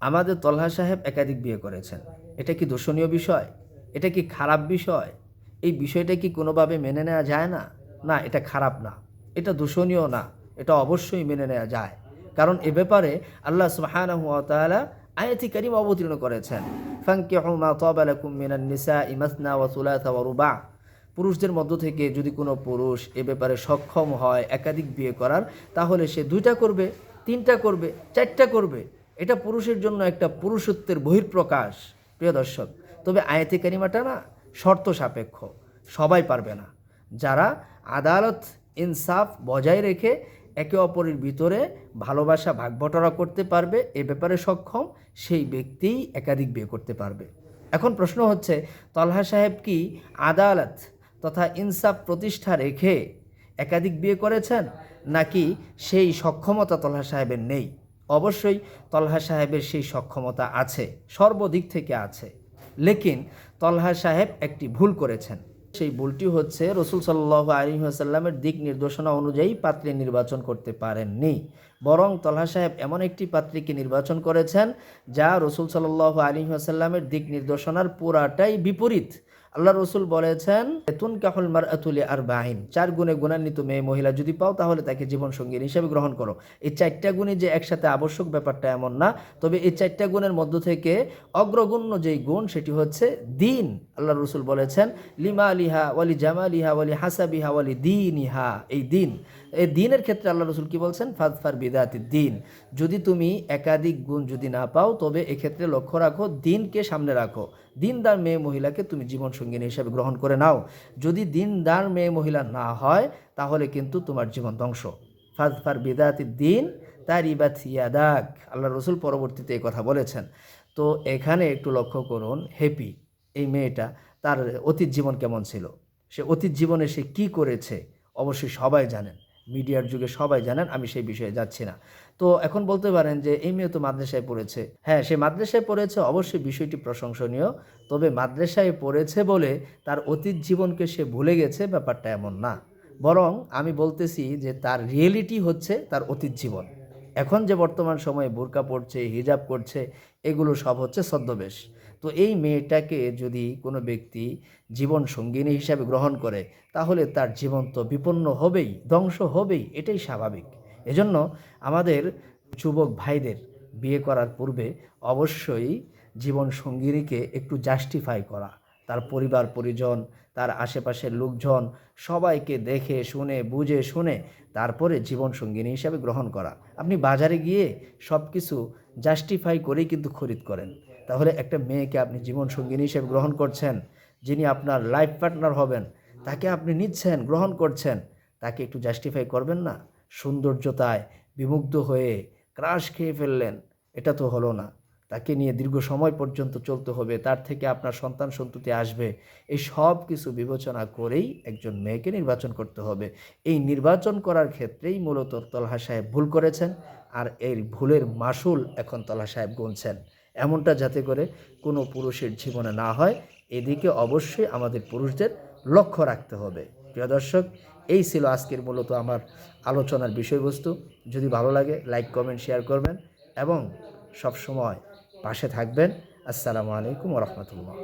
আমাদের তলহা সাহেব একাধিক বিয়ে করেছেন। এটা কি দূষণীয় বিষয়? এটা কি খারাপ বিষয়? এই বিষয়টা কি কোনোভাবে মেনে নেওয়া যায় না? না, এটা খারাপ না। এটা দূষণীয় না। এটা অবশ্যই মেনে নেওয়া যায়। কারণ এ ব্যাপারে আল্লাহ তাআলা আয়াতি কারিম অবতীর্ণ করেছেন। ফাঙ্কিহু মা তাবা লাকুম মিনান নিসাই মাসনা ওয়া সুলাসা ওয়া পুরুষদের মধ্য থেকে যদি কোনো পুরুষ এ ব্যাপারে সক্ষম হয় একাধিক বিয়ে করার, তাহলে সে দুইটা করবে, তিনটা করবে, চারটা করবে। এটা পুরুষের জন্য একটা পুরুষত্বের বহির্প্রকাশ প্রিয় দর্শক। তবে আয়াতি কারিমাটা না শর্ত সাপেক্ষ, সবাই পারবে না। যারা আদালত ইনসাফ বজায় রেখে একে অপরের ভিতরে ভালোবাসা ভাগবটরা করতে পারবে, এ ব্যাপারে সক্ষম সেই ব্যক্তিই একাধিক বিয়ে করতে পারবে। এখন প্রশ্ন হচ্ছে, তলহা সাহেব কি আদালত তথা ইনসাফ প্রতিষ্ঠা রেখে একাধিক বিয়ে করেছেন? নাকি সেই সক্ষমতা তলহা সাহেবের নেই? অবশ্যই তলহা সাহেবের সেই সক্ষমতা আছে, সর্বদিক থেকে আছে। লেকিন তলহা সাহেব একটি ভুল করেছেন। সেই ভুলটি হচ্ছে রসুল সাল্লাহ আলী আসাল্লামের দিক নির্দেশনা অনুযায়ী পাত্রী নির্বাচন করতে পারেননি। বরং তলহা সাহেব এমন একটি পাত্রীকে নির্বাচন করেছেন যা রসুল সাল্লাহ আলী আসাল্লামের দিক নির্দেশনার পুরাটাই বিপরীত। আল্লাহ রসুল বলেছেন তুন কাহুল মার আতুলি আর বাহিন চার গুণে গুণান্বিত মেয়ে মহিলা যদি পাও তাহলে তাকে জীবন সঙ্গী হিসেবে গ্রহণ করো। এই চারটা গুণই যে একসাথে আবশ্যক ব্যাপারটা এমন না। তবে এই চারটা গুণের মধ্য থেকে অগ্রগণ্য যেই গুণ সেটি হচ্ছে দিন। আল্লাহ রসুল বলেছেন, লিমা আলিহা ওয়ালি জামা আলিহা ওয়ালি হাসাবিহা ওয়ালি দিন ইহা এই দিন। এই দিনের ক্ষেত্রে আল্লাহ রসুল কি বলছেন? ফাদফার বিদাতি দিন। যদি তুমি একাধিক গুণ যদি না পাও, তবে এক্ষেত্রে লক্ষ্য রাখো, দিনকে সামনে রাখো। দিনদার মেয়ে মহিলাকে তুমি জীবন সঙ্গিনী হিসাবে গ্রহণ করে নাও। যদি দিনদার মেয়ে মহিলা না হয়, তাহলে কিন্তু তোমার জীবন ধ্বংস। ফাদফার বিদাতি দিন তার ইবাদ ইয়াদাক। আল্লাহ রসুল পরবর্তীতে এই কথা বলেছেন। তো এখানে একটু লক্ষ্য করুন হ্যাপি এই মেয়েটা, তার অতীত জীবন কেমন ছিল? সে অতীত জীবনে সে কি করেছে? অবশ্যই সবাই জানেন। মিডিয়ার যুগে সবাই জানেন, আমি সেই বিষয়ে যাচ্ছি না। তো এখন বলতে পারেন যে, এই মেয়ে তো মাদ্রাসায় পড়েছে। হ্যাঁ সে মাদ্রাসায় পড়েছে, অবশ্যই বিষয়টি প্রশংসনীয়। তবে মাদ্রাসায় পড়েছে বলে তার অতীত জীবনকে সে ভুলে গেছে, ব্যাপারটা এমন না। বরং আমি বলতেছি যে, তার রিয়েলিটি হচ্ছে তার অতীত জীবন। এখন যে বর্তমান সময়ে বোরকা পড়ছে হিজাব করছে, এগুলো সব হচ্ছে ছদ্মবেশ। তো এই মেয়েটাকে যদি কোনো ব্যক্তি জীবন সঙ্গিনী হিসাবে গ্রহণ করে, তাহলে তার জীবন তো বিপন্ন হবেই, ধ্বংস হবেই, এটাই স্বাভাবিক। এজন্য আমাদের যুবক ভাইদের বিয়ে করার পূর্বে অবশ্যই জীবন সঙ্গিনীকে একটু জাস্টিফাই করা। তার পরিবার, পরিজন, তার আশেপাশের লোকজন সবাইকে দেখে, শুনে, বুঝে, শুনে তারপরে জীবন সঙ্গিনী হিসাবে গ্রহণ করা। আপনি বাজারে গিয়ে সব কিছু জাস্টিফাই করেই কিন্তু খরিদ করেন। তাহলে একটা মেয়েকে আপনি জীবন সঙ্গিনী হিসেবে গ্রহণ করছেন, যিনি আপনার লাইফ পার্টনার হবেন, তাকে আপনি নিচ্ছেন, গ্রহণ করছেন, তাকে একটু জাস্টিফাই করবেন না? সৌন্দর্যতায় বিমুগ্ধ হয়ে ক্রাশ খেয়ে ফেললেন, এটা তো হলো না। তাকে নিয়ে দীর্ঘ সময় পর্যন্ত চলতে হবে, তার থেকে আপনার সন্তান সন্ততি আসবে। এই সব কিছু বিবেচনা করেই একজন মেয়েকে নির্বাচন করতে হবে। এই নির্বাচন করার ক্ষেত্রেই মূলত তলহা সাহেব ভুল করেছেন আর এই ভুলের মাসুল এখন তলহা সাহেব গুনছেন। এমনটা যাতে করে কোনো পুরুষের জীবনে না হয়, এদিকে অবশ্যই আমাদের পুরুষদের লক্ষ্য রাখতে হবে। প্রিয় দর্শক, এই ছিল আজকের মূলত আমার আলোচনার বিষয়বস্তু। যদি ভালো লাগে লাইক কমেন্ট শেয়ার করবেন এবং সবসময় পাশে থাকবেন আসসালামু আলাইকুম রহমতুল্লাহ